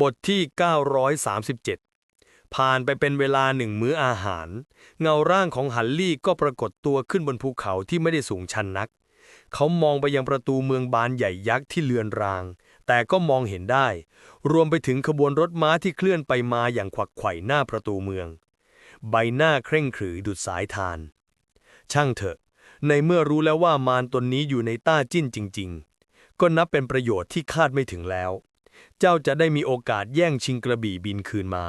บทที่ 937 ผ่านไปเป็นเวลาหนึ่งมื้ออาหาร เงาร่างของฮันลี่ก็ปรากฏตัวขึ้นบนภูเขาที่ไม่ได้สูงชันนัก เขามองไปยังประตูเมืองบานใหญ่ยักษ์ที่เลือนราง แต่ก็มองเห็นได้ รวมไปถึงขบวนรถม้าที่เคลื่อนไปมาอย่างขวักไขว่หน้าประตูเมือง ใบหน้าเคร่งขรึดุดสายทาน ช่างเถอะ ในเมื่อรู้แล้วว่ามารตนนี้อยู่ในต้าจิ้นจริง ๆ ก็นับเป็นประโยชน์ที่คาดไม่ถึงแล้ว เจ้าจะได้มีโอกาสแย่งชิงกระบี่บินคืนมา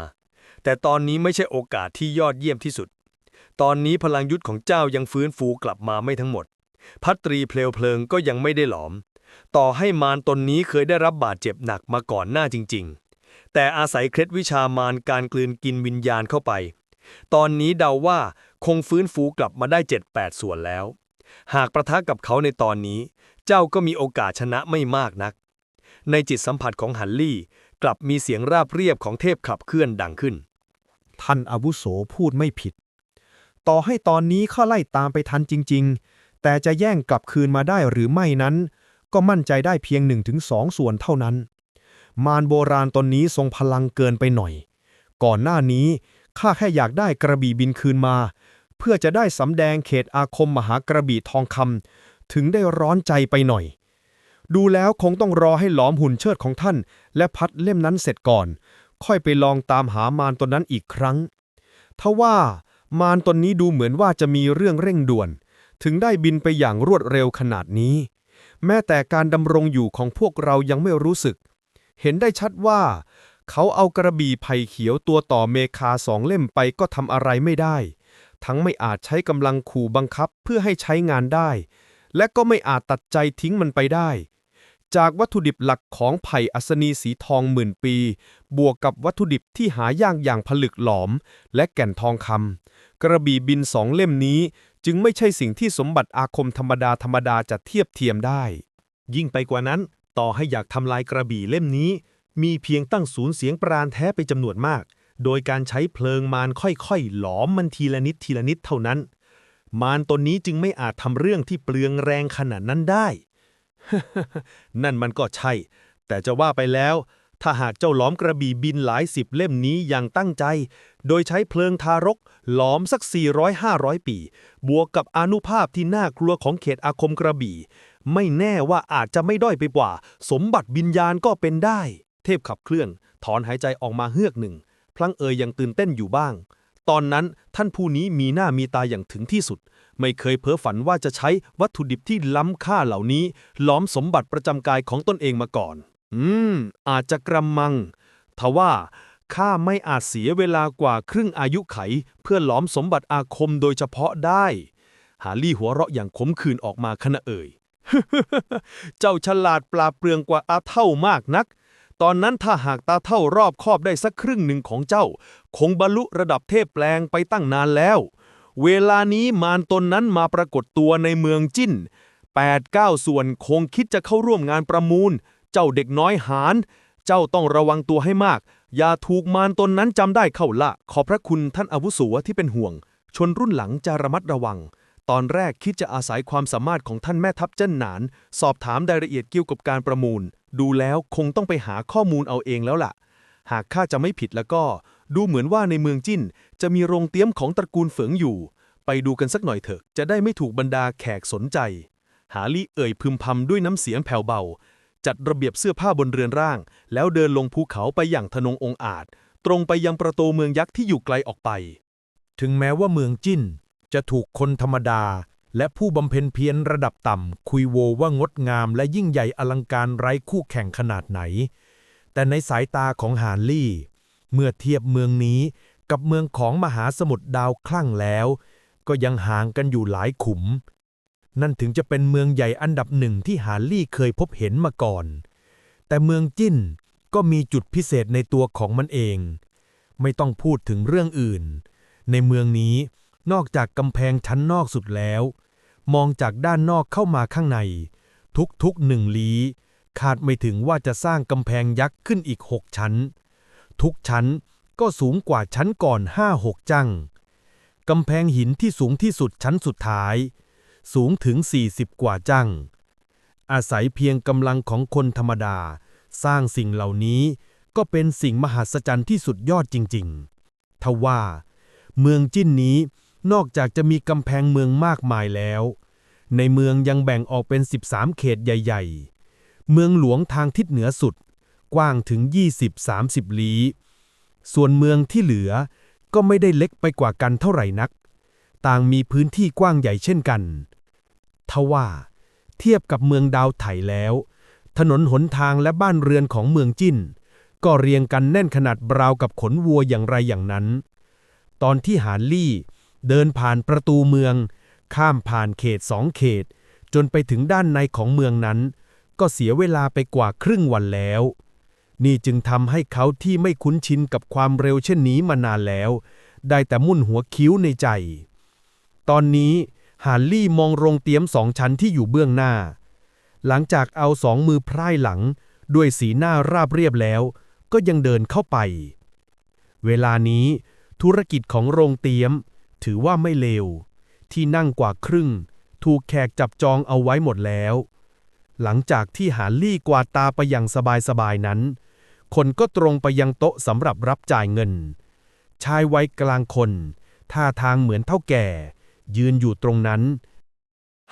แต่ตอนนี้ไม่ใช่โอกาสที่ยอดเยี่ยมที่สุด ตอนนี้พลังยุทธของเจ้ายังฟื้นฟูกลับมาไม่ทั้งหมด พัตรีเพลวเพลิงก็ยังไม่ได้หลอม ต่อให้มารตนนี้เคยได้รับบาดเจ็บหนักมาก่อนหน้าจริง ๆ แต่อาศัยเคล็ดวิชามารการกลืนกินวิญญาณเข้าไป ตอนนี้เดาว่าคงฟื้นฟูกลับมาได้ 7-8 ส่วนแล้ว หากประทะกับเขาในตอนนี้ เจ้าก็มีโอกาสชนะไม่มากนัก ในจิตสัมผัสของฮันลี่ กลับมีเสียงราบเรียบของเทพขับเคลื่อนดังขึ้น ท่านอาวุโสพูดไม่ผิด ต่อให้ตอนนี้ข้าไล่ตามไปทันจริง ๆ แต่จะแย่งกลับคืนมาได้หรือไม่นั้น ก็มั่นใจได้เพียงหนึ่งถึงสองส่วนเท่านั้น มารโบราณตนนี้ทรงพลังเกินไปหน่อย ก่อนหน้านี้ข้าแค่อยากได้กระบี่บินคืนมา เพื่อจะได้สำแดงเขตอาคมมหากระบี่ทองคำถึงได้ร้อนใจไปหน่อย ดูแล้วคงต้องรอให้หลอมหุ่นเชิดของท่าน และพัดเล่มนั้นเสร็จก่อน ค่อยไปลองตามหามารตนนั้นอีกครั้งทว่ามารตนนี้ดูเหมือนว่าจะมีเรื่องเร่งด่วน ถึงได้บินไปอย่างรวดเร็วขนาดนี้ แม้แต่การดำรงอยู่ของพวกเรายังไม่รู้สึก เห็นได้ชัดว่า เขาเอากระบี่ไผ่เขียวตัวต่อเมคาสองเล่มไปก็ทำอะไรไม่ได้ ทั้งไม่อาจใช้กำลังขู่บังคับเพื่อให้ใช้งานได้ และก็ไม่อาจตัดใจทิ้งมันไปได้ จากวัตถุดิบหลักของไผ่อัศนีสีทองหมื่นปี บวกกับวัตถุดิบที่หายากอย่างผลึกหลอม และแก่นทองคำกระบี่บินสองเล่มนี้ จึงไม่ใช่สิ่งที่สมบัติอาคมธรรมดาธรรมดาจะเทียบเทียมได้ ยิ่งไปกว่านั้น ต่อให้อยากทำลายกระบี่เล่มนี้ มีเพียงตั้งศูนย์เสียงปราณแท้ไปจำนวนมาก โดยการใช้เพลิงมารค่อยๆ หลอมมันทีละนิดทีละนิดเท่านั้น มารตนนี้จึงไม่อาจทำเรื่องที่เปลืองแรงขนาดนั้นได้ นั่นมันก็ใช่ แต่จะว่าไปแล้ว ถ้าหากเจ้าหลอมกระบี่บินหลายสิบเล่มนี้อย่างตั้งใจ โดยใช้เพลิงทารกหลอมสัก 400-500 ปี บวกกับอนุภาพที่น่ากลัวของเขตอาคมกระบี่ ไม่แน่ว่าอาจจะไม่ด้อยไปกว่า สมบัติวิญญาณก็เป็นได้ เทพขับเคลื่อน ถอนหายใจออกมาเฮือกหนึ่ง พลังเอ่ยยังตื่นเต้นอยู่บ้าง ตอนนั้นท่านผู้นี้มีหน้ามีตาอย่างถึงที่สุด ไม่เคยเพ้อฝันว่าจะใช้วัตถุดิบที่ล้ำค่าเหล่านี้ ล้อมสมบัติประจำกายของตนเองมาก่อน อืม อาจจะกระมัง ทว่าข้าไม่อาจเสียเวลากว่าครึ่งอายุไข เพื่อล้อมสมบัติอาคมโดยเฉพาะได้ ฮาลี่หัวเราะอย่างขมขื่นออกมาขณะเอ่ย เจ้าฉลาดปลาเปลืองกว่าอาเท่ามากนัก ตอนนั้นถ้าหากตาเท่ารอบคอบได้สักครึ่งหนึ่งของเจ้า คงบรรลุระดับเทพแปลงไปตั้งนานแล้ว เวลานี้มารตนนั้นมาปรากฏตัวในเมืองจิ้น8-9 ส่วนคงคิดจะเข้าร่วมงานประมูล เจ้าเด็กน้อยหาน เจ้าต้องระวังตัวให้มาก อย่าถูกมารตนนั้นจำได้เข้าละ ขอบพระคุณท่านอาวุโสที่เป็นห่วง ชนรุ่นหลังจะระมัดระวัง ตอนแรกคิดจะอาศัยความสามารถของท่านแม่ทัพเจ้นหนาน สอบถามรายละเอียดเกี่ยวกับการประมูล ดูแล้วคงต้องไปหาข้อมูลเอาเองแล้วล่ะ หากข้าจะไม่ผิดแล้วก็ ดูเหมือนว่าในเมืองจิ้น จะมีโรงเตี้ยมของตระกูลเฝิงอยู่ ไปดูกันสักหน่อยเถอะ จะได้ไม่ถูกบรรดาแขกสนใจ หาลี่เอ่ยพึมพำด้วยน้ำเสียงแผ่วเบา จัดระเบียบเสื้อผ้าบนเรือนร่าง แล้วเดินลงภูเขาไปอย่างทะนงองอาจ ตรงไปยังประตูเมืองยักษ์ที่อยู่ไกลออกไป ถึงแม้ว่าเมืองจิ้น จะถูกคนธรรมดา และผู้บำเพ็ญเพียรระดับต่ำคุยโวว่างดงาม และยิ่งใหญ่อลังการไร้คู่แข่งขนาดไหน แต่ในสายตาของฮานลี่ เมื่อเทียบเมืองนี้กับเมืองของมหาสมุทรดาวคลั่งแล้ว ก็ยังห่างกันอยู่หลายขุม นั่นถึงจะเป็นเมืองใหญ่อันดับหนึ่งที่ฮาลี่เคยพบเห็นมาก่อน แต่เมืองจิ้นก็มีจุดพิเศษในตัวของมันเอง ไม่ต้องพูดถึงเรื่องอื่น ในเมืองนี้นอกจากกำแพงชั้นนอกสุดแล้ว มองจากด้านนอกเข้ามาข้างใน ทุกๆหนึ่งลี้คาดไม่ถึงว่าจะสร้างกำแพงยักษ์ขึ้นอีกหกชั้น ทุกชั้นก็สูงกว่าชั้นก่อนห้าหกจังกำแพงหินที่สูงที่สุดชั้นสุดท้าย สูงถึง 40 กว่าจัง อาศัยเพียงกำลังของคนธรรมดา สร้างสิ่งเหล่านี้ก็เป็นสิ่งมหัศจรรย์ที่สุดยอดจริงๆ ทว่า เมืองจิ้นนี้นอกจากจะมีกำแพงเมืองมากมายแล้ว ในเมืองยังแบ่งออกเป็น 13 เขตใหญ่ ๆ เมืองหลวงทางทิศเหนือสุด กว้างถึง 20-30 ลี้ ส่วนเมืองที่เหลือก็ไม่ได้เล็กไปกว่ากันเท่าไหร่นัก ต่างมีพื้นที่กว้างใหญ่เช่นกัน ทว่า เทียบกับเมืองดาวไถแล้ว ถนนหนทางและบ้านเรือนของเมืองจิ้น ก็เรียงกันแน่นขนาดราวกับขนวัวอย่างไรอย่างนั้น ตอนที่หานลี่เดินผ่านประตูเมือง ข้ามผ่านเขตสองเขต จนไปถึงด้านในของเมืองนั้น ก็เสียเวลาไปกว่าครึ่งวันแล้ว นี่จึงทำให้เขาที่ไม่คุ้นชินกับความเร็วเช่นนี้มานานแล้ว ได้แต่มุ่นหัวคิ้วในใจ ตอนนี้หานลี่มองโรงเตี๊ยมสองชั้นที่อยู่เบื้องหน้า หลังจากเอาสองมือไพร่หลัง ด้วยสีหน้าราบเรียบแล้ว ก็ยังเดินเข้าไป เวลานี้ ธุรกิจของโรงเตี๊ยม ถือว่าไม่เลว ที่นั่งกว่าครึ่ง ถูกแขกจับจองเอาไว้หมดแล้ว หลังจากที่หาลี่กวาดตาไปอย่างสบายๆนั้น คนก็ตรงไปยังโต๊ะสำหรับรับจ่ายเงิน ชายวัยกลางคน ท่าทางเหมือนเท่าแก่ ยืนอยู่ตรงนั้น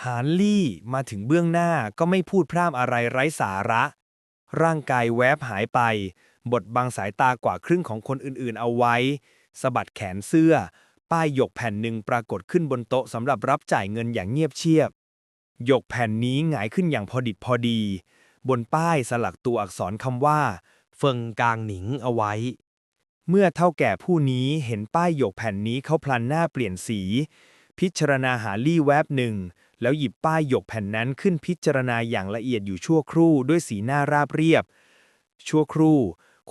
หานลี่มาถึงเบื้องหน้าก็ไม่พูดพร่ำอะไรไร้สาระ ร่างกายแวบหายไปบดบังสายตากว่าครึ่งของคนอื่นๆเอาไว้สะบัดแขนเสื้อ ป้ายหยกแผ่นหนึ่งปรากฏขึ้นบนโต๊ะสำหรับรับจ่ายเงินอย่างเงียบเชียบหยกแผ่นนี้หงายขึ้นอย่างพอดิบพอดี บนป้ายสลักตัวอักษรคำว่า เฟิงกางหนิงเอาไว้ เมื่อเท่าแก่ผู้นี้เห็นป้ายหยกแผ่นนี้เขาพลันหน้าเปลี่ยนสี พิจารณาหาลี่แวบหนึ่ง แล้วหยิบป้ายหยกแผ่นนั้นขึ้นพิจารณาอย่างละเอียดอยู่ชั่วครู่ด้วยสีหน้าราบเรียบ ชั่วครู่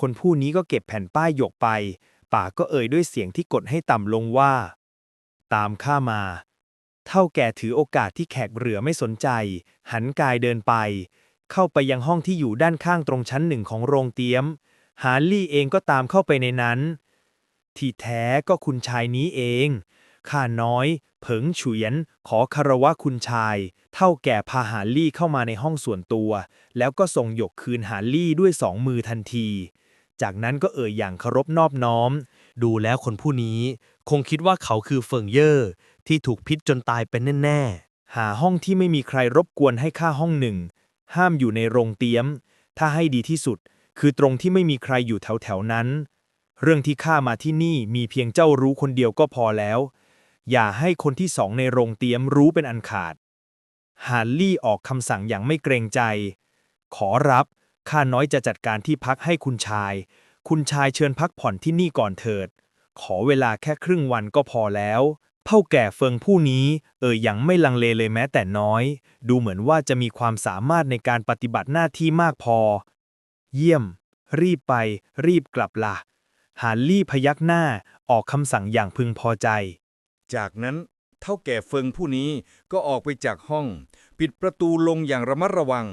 คนผู้นี้ก็เก็บแผ่นป้ายหยกไปปากก็เอ่ยด้วยเสียงที่กดให้ต่ำลงว่า ตามข้ามา เท่าแก่ถือโอกาสที่แขกเหลือไม่สนใจ หันกายเดินไป เข้าไปยังห้องที่อยู่ด้านข้างตรงชั้นหนึ่งของโรงเตี๊ยม ฮาร์ลี่เองก็ตามเข้าไปในนั้น ที่แท้ก็คุณชายนี้เอง ข้าน้อย เผิงเฉวียน ขอคารวะคุณชาย เท่าแก่พาหาลี่เข้ามาในห้องส่วนตัว แล้วก็ส่งหยกคืนหาลี่ด้วยสองมือทันที จากนั้นก็เอ่ยอย่างเคารพนอบน้อม ดูแล้วคนผู้นี้ คงคิดว่าเขาคือเฟิงเย่อที่ถูกพิษจนตายเป็นแน่ๆหาห้องที่ไม่มีใครรบกวนให้ค่าห้องหนึ่ง ห้ามอยู่ในโรงเตี๊ยม ถ้าให้ดีที่สุด คือตรงที่ไม่มีใครอยู่แถวแถวๆนั้น เรื่องที่ข้ามาที่นี่มีเพียงเจ้ารู้คนเดียวก็พอแล้ว อย่าให้คนที่สองในโรงเตี๊ยมรู้เป็นอันขาด ฮาร์ลี่ออกคำสั่งอย่างไม่เกรงใจ ขอรับ ข้าน้อยจะจัดการที่พักให้คุณชาย คุณชายเชิญพักผ่อนที่นี่ก่อนเถิด ขอเวลาแค่ครึ่งวันก็พอแล้ว เท่าแก่เฟิงผู้นี้ เอ่ยยังไม่ลังเลเลยแม้แต่น้อย ดูเหมือนว่าจะมีความสามารถในการปฏิบัติหน้าที่มากพอ เยี่ยม รีบไป รีบกลับละ่ะฮาร์ลี่พยักหน้าออกคำสั่งอย่างพึงพอใจ จากนั้นเท่าแก่เฟิงผู้นี้ก็ออกไปจากห้อง ปิดประตูลงอย่างระมัดระวัง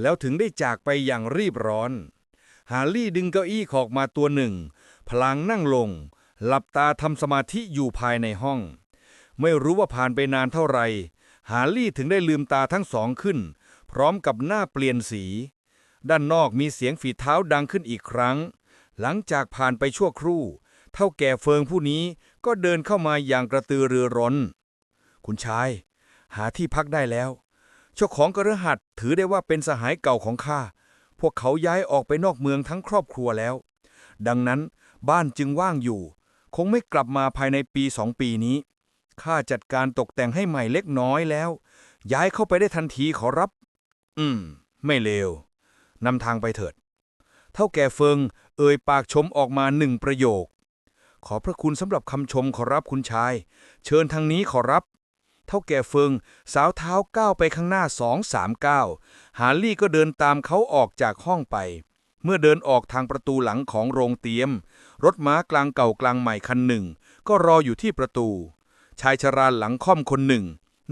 แล้วถึงได้จากไปอย่างรีบร้อน ฮาร์ลี่ดึงเก้าอี้ขอกมาตัวหนึ่ง พลางนั่งลง หลับตาทำสมาธิอยู่ภายในห้อง ไม่รู้ว่าผ่านไปนานเท่าไหร่ฮาร์ลี่ถึงได้ลืมตาทั้งสองขึ้น พร้อมกับหน้าเปลี่ยนสี ด้านนอกมีเสียงฝีเท้าดังขึ้นอีกครั้ง หลังจากผ่านไปชั่วครู่ เท่าแก่เฟิงผู้นี้ก็เดินเข้ามาอย่างกระตือรือร้น คุณชาย หาที่พักได้แล้ว เจ้าของกระหัสถือได้ว่าเป็นสหายเก่าของข้า พวกเขาย้ายออกไปนอกเมืองทั้งครอบครัวแล้ว ดังนั้นบ้านจึงว่างอยู่ คงไม่กลับมาภายในปีสองปีนี้ ข้าจัดการตกแต่งให้ใหม่เล็กน้อยแล้ว ย้ายเข้าไปได้ทันทีขอรับ อืม ไม่เลวนำทางไปเถิด เท่าแก่เฟิง เอ่ยปากชมออกมาหนึ่งประโยค ขอพระคุณสำหรับคำชมขอรับคุณชาย เชิญทางนี้ขอรับ เท่าแก่เฟิง สาวเท้าก้าวไปข้างหน้าสองสามก้าวฮาลี่ก็เดินตามเขาออกจากห้องไป เมื่อเดินออกทางประตูหลังของโรงเตี๊ยม รถม้ากลางเก่ากลางใหม่คันหนึ่ง ก็รออยู่ที่ประตู ชายชราหลังค่อมคนหนึ่ง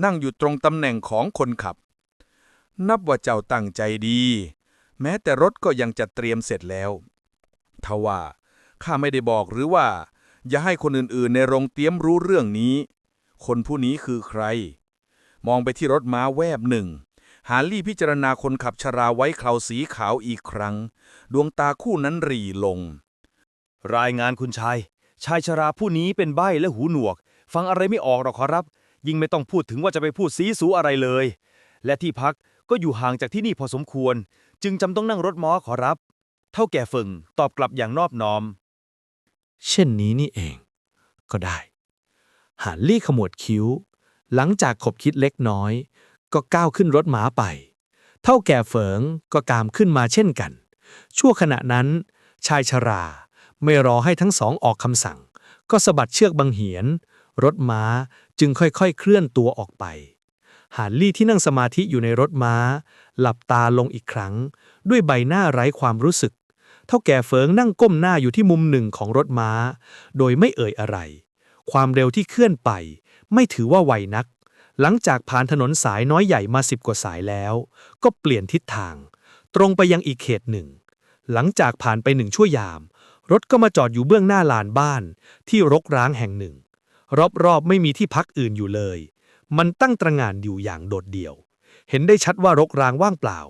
นั่งอยู่ตรงตำแหน่งของคนขับ นับว่าเจ้าตั้งใจดี แม้แต่รถก็ยังจัดเตรียมเสร็จแล้วทว่าข้าไม่ได้บอกหรือว่า อย่าให้คนอื่นๆ ในโรงเตี๊ยมรู้เรื่องนี้ คนผู้นี้คือใคร มองไปที่รถม้าแวบหนึ่ง ฮาร์ลี่พิจารณาคนขับชราไว้เคราสีขาวอีกครั้ง ดวงตาคู่นั้นรีลง รายงานคุณชาย ชายชราผู้นี้เป็นใบ้และหูหนวก ฟังอะไรไม่ออกหรอกขอรับ ยิ่งไม่ต้องพูดถึงว่าจะไปพูดซีสูอะไรเลย และที่พักก็อยู่ห่างจากที่นี่พอสมควร จึงจำต้องนั่งรถม้อขอรับ เท่าแก่เฟิงตอบกลับอย่างนอบน้อม เช่นนี้นี่เอง ก็ได้ หานลี่ขมวดคิ้ว หลังจากขบคิดเล็กน้อย ก็ก้าวขึ้นรถม้าไป เท่าแก่เฟิงก็กามขึ้นมาเช่นกัน ชั่วขณะนั้น ชายชรา ไม่รอให้ทั้งสองออกคำสั่ง ก็สะบัดเชือกบังเหียน รถม้าจึงค่อยๆ เคลื่อนตัวออกไปหานลี่ที่นั่งสมาธิอยู่ในรถม้า หลับตาลงอีกครั้ง ด้วยใบหน้าไร้ความรู้สึก เท่าแก่เฟิงนั่งก้มหน้าอยู่ที่มุมหนึ่งของรถม้า โดยไม่เอ่ยอะไร ความเร็วที่เคลื่อนไป ไม่ถือว่าไวนัก หลังจากผ่านถนนสายน้อยใหญ่มาสิบกว่าสายแล้ว ก็เปลี่ยนทิศทาง ตรงไปยังอีกเขตหนึ่ง หลังจากผ่านไปหนึ่งชั่วยาม รถก็มาจอดอยู่เบื้องหน้าลานบ้านที่รกร้างแห่งหนึ่ง รอบๆ ไม่มีที่พักอื่นอยู่เลย มันตั้งตระงานอยู่อย่างโดดเดี่ยว เห็นได้ชัดว่ารกร้างว่างเปล่า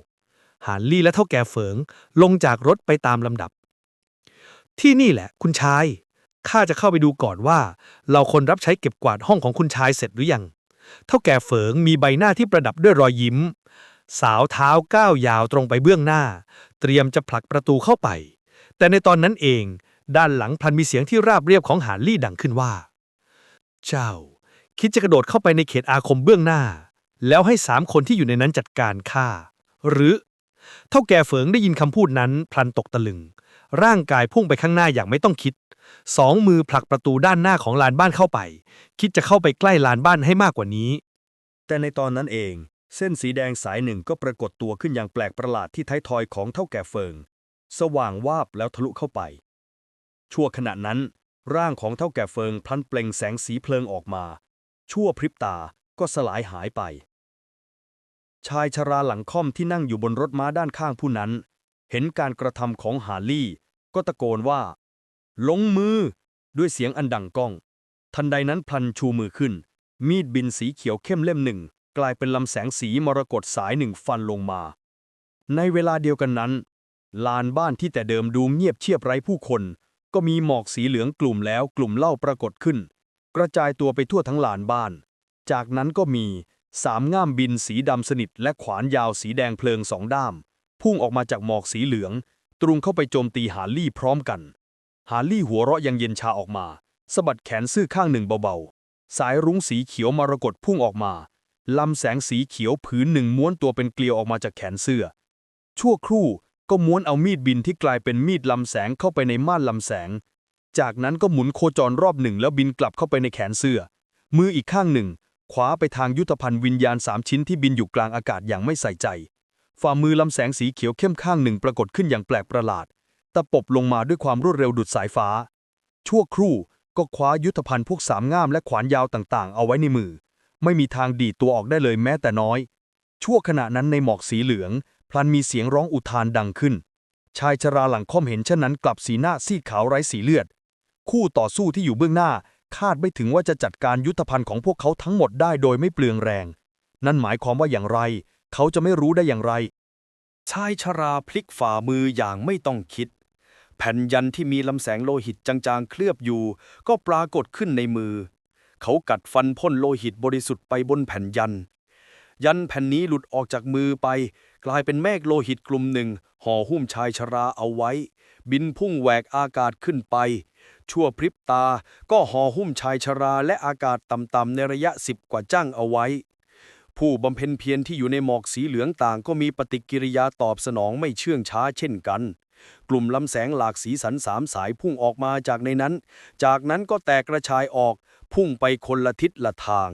หานลี่และเท่าแก่เฟิงลงจากรถไปตามลำดับ ที่นี่แหละ คุณชาย ข้าจะเข้าไปดูก่อนว่า เราคนรับใช้เก็บกวาดห้องของคุณชายเสร็จหรือยัง เท่าแก่เฟิงมีใบหน้าที่ประดับด้วยรอยยิ้ม สาวเท้าก้าวยาวตรงไปเบื้องหน้า เตรียมจะผลักประตูเข้าไป แต่ในตอนนั้นเองด้านหลังพลันมีเสียงที่ราบเรียบของหานลี่ดังขึ้นว่า เจ้า คิดจะกระโดดเข้าไปในเขตอาคมเบื้องหน้า แล้วให้สามคนที่อยู่ในนั้นจัดการข้าหรือ เท่าแก่เฟิงได้ยินคำพูดนั้น พลันตกตะลึง ร่างกายพุ่งไปข้างหน้าอย่างไม่ต้องคิด สองมือผลักประตูด้านหน้าของลานบ้านเข้าไป คิดจะเข้าไปใกล้ลานบ้านให้มากกว่านี้ แต่ในตอนนั้นเอง เส้นสีแดงสายหนึ่งก็ปรากฏตัวขึ้นอย่างแปลกประหลาดที่ท้ายทอยของเท่าแก่เฟิง สว่างวาบแล้วทะลุเข้าไป ชั่วขณะนั้น ร่างของเท่าแก่เฟิงพลันเปล่งแสงสีเพลิงออกมา ชั่วพริบตาก็สลายหายไป ชายชราหลังค่อมที่นั่งอยู่บนรถม้าด้านข้างผู้นั้น เห็นการกระทำของหาลี่ ก็ตะโกนว่า ลงมือ ด้วยเสียงอันดังก้อง ทันใดนั้นพลันชูมือขึ้น มีดบินสีเขียวเข้มเล่มหนึ่ง กลายเป็นลำแสงสีมรกตสายหนึ่งฟันลงมา ในเวลาเดียวกันนั้น ลานบ้านที่แต่เดิมดูเงียบเชียบไร้ผู้คน ก็มีหมอกสีเหลืองกลุ่มแล้วกลุ่มเล่าปรากฏขึ้น กระจายตัวไปทั่วทั้งลานบ้าน จากนั้นก็มีสามง่ามบินสีดำสนิทและขวานยาวสีแดงเพลิงสองด้าม พุ่งออกมาจากหมอกสีเหลือง ตรุงเข้าไปโจมตีหารลี่พร้อมกันหารลี่หัวเราะยังเย็นชาออกมาสะบัดแขนซื่อข้างหนึ่งเบาๆ สายรุ้งสีเขียวมรกตพุ่งออกมาลำแสงสีเขียวผืนหนึ่งม้วนตัวเป็นเกลียวออกมาจากแขนเสื้อ ชั่วครู่ ก็ม้วนเอามีดบินที่กลายเป็นมีดลำแสงเข้าไปในม่านลำแสง จากนั้นก็หมุนโคจรรอบหนึ่งแล้วบินกลับเข้าไปในแขนเสื้อ มืออีกข้างหนึ่งขวาไปทางยุทธภัณฑ์วิญญาณสามชิ้นที่บินอยู่กลางอากาศอย่างไม่ใส่ใจ ฝ่ามือลำแสงสีเขียวเข้มข้างหนึ่งปรากฏขึ้นอย่างแปลกประหลาด ตะปบลงมาด้วยความรวดเร็วดุดสายฟ้า ชั่วครู่ก็คว้ายุทธภัณฑ์พวกสามง่ามและขวานยาวต่างๆ เอาไว้ในมือ ไม่มีทางดีดตัวออกได้เลยแม้แต่น้อย ชั่วขณะนั้นในหมอกสีเหลือง พลันมีเสียงร้องอุทานดังขึ้น ชายชราหลังค่อมเห็นเช่นนั้นกลับสีหน้าซีดขาวไร้สีเลือด คู่ต่อสู้ที่อยู่เบื้องหน้าคาดไม่ถึงว่าจะจัดการยุทธภัณฑ์ของพวกเขาทั้งหมดได้โดยไม่เปลืองแรง นั่นหมายความว่าอย่างไร เขาจะไม่รู้ได้อย่างไร ชายชราพลิกฝ่ามืออย่างไม่ต้องคิด แผ่นยันที่มีลำแสงโลหิตจางๆเคลือบอยู่ ก็ปรากฏขึ้นในมือ เขากัดฟันพ่นโลหิตบริสุทธิ์ไปบนแผ่นยัน ยันแผ่นนี้หลุดออกจากมือไป กลายเป็นแมกโลหิตกลุ่มหนึ่ง ห่อหุ้มชายชราเอาไว้ บินพุ่งแหวกอากาศขึ้นไป ชั่วพริบตาก็ห่อหุ้มชายชราและอากาศต่ำๆในระยะสิบกว่าจ้างเอาไว้ ผู้บำเพ็ญเพียรที่อยู่ในหมอกสีเหลืองต่างก็มีปฏิกิริยาตอบสนองไม่เชื่องช้าเช่นกันกลุ่มลำแสงหลากสีสันสามสายพุ่งออกมาจากในนั้น จากนั้นก็แตกกระชายออก พุ่งไปคนละทิศละทาง